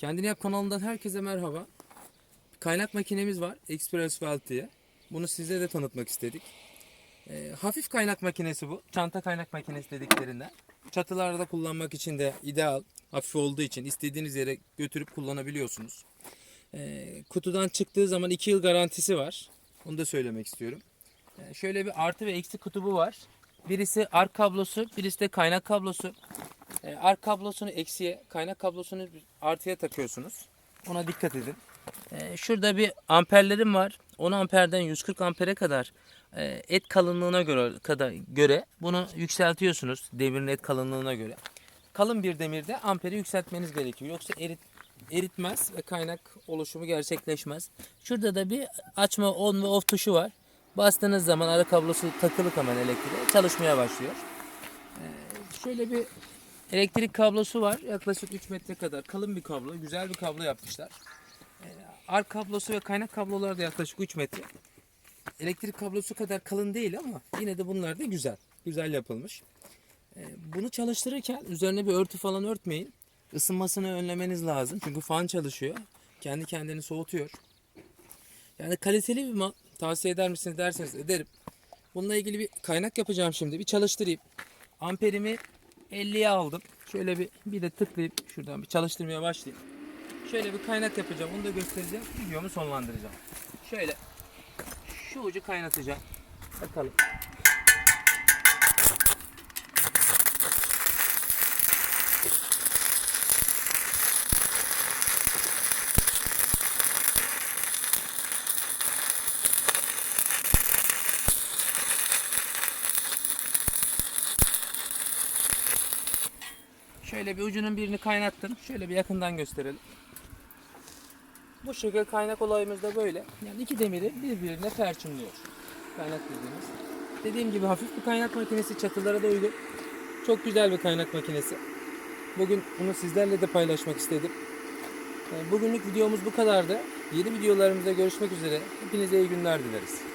Kendini Yap kanalından herkese merhaba. Kaynak makinemiz var. Express Weld diye. Bunu size de tanıtmak istedik. Ee, hafif kaynak makinesi bu. Çanta kaynak makinesi dediklerinden. Çatılarda kullanmak için de ideal. Hafif olduğu için istediğiniz yere götürüp kullanabiliyorsunuz. Ee, kutudan çıktığı zaman 2 yıl garantisi var. Onu da söylemek istiyorum. Ee, şöyle bir artı ve eksi kutubu var. Birisi ark kablosu, birisi de kaynak kablosu. E, ark kablosunu eksiye, kaynak kablosunu artıya takıyorsunuz. Ona dikkat edin. E, şurada bir amperlerim var. 10 amperden 140 ampere kadar e, et kalınlığına göre kadar göre bunu yükseltiyorsunuz demirin et kalınlığına göre. Kalın bir demirde amperi yükseltmeniz gerekiyor. Yoksa erit eritmez ve kaynak oluşumu gerçekleşmez. Şurada da bir açma on ve off tuşu var. Bastığınız zaman ara kablosu takılı hemen elektriğe çalışmaya başlıyor. E, şöyle bir Elektrik kablosu var. Yaklaşık 3 metre kadar kalın bir kablo. Güzel bir kablo yapmışlar. Ee, ark kablosu ve kaynak kabloları da yaklaşık 3 metre. Elektrik kablosu kadar kalın değil ama yine de bunlar da güzel. Güzel yapılmış. Ee, bunu çalıştırırken üzerine bir örtü falan örtmeyin. Isınmasını önlemeniz lazım. Çünkü fan çalışıyor. Kendi kendini soğutuyor. Yani kaliteli bir mal. Tavsiye eder misiniz derseniz ederim. Bununla ilgili bir kaynak yapacağım şimdi. Bir çalıştırayım. Amperimi 50'ye aldım. Şöyle bir bir de tıklayıp şuradan bir çalıştırmaya başlayayım. Şöyle bir kaynak yapacağım. Onu da göstereceğim. Videomu sonlandıracağım. Şöyle şu ucu kaynatacağım. Bakalım. Şöyle bir ucunun birini kaynattım. Şöyle bir yakından gösterelim. Bu şekilde kaynak olayımız da böyle. Yani iki demiri birbirine perçinliyor. Kaynak dediğimiz. Dediğim gibi hafif bir kaynak makinesi çatılara da uygun. Çok güzel bir kaynak makinesi. Bugün bunu sizlerle de paylaşmak istedim. Ee, Bugünlük videomuz bu kadardı. Yeni videolarımızda görüşmek üzere. Hepinize iyi günler dileriz.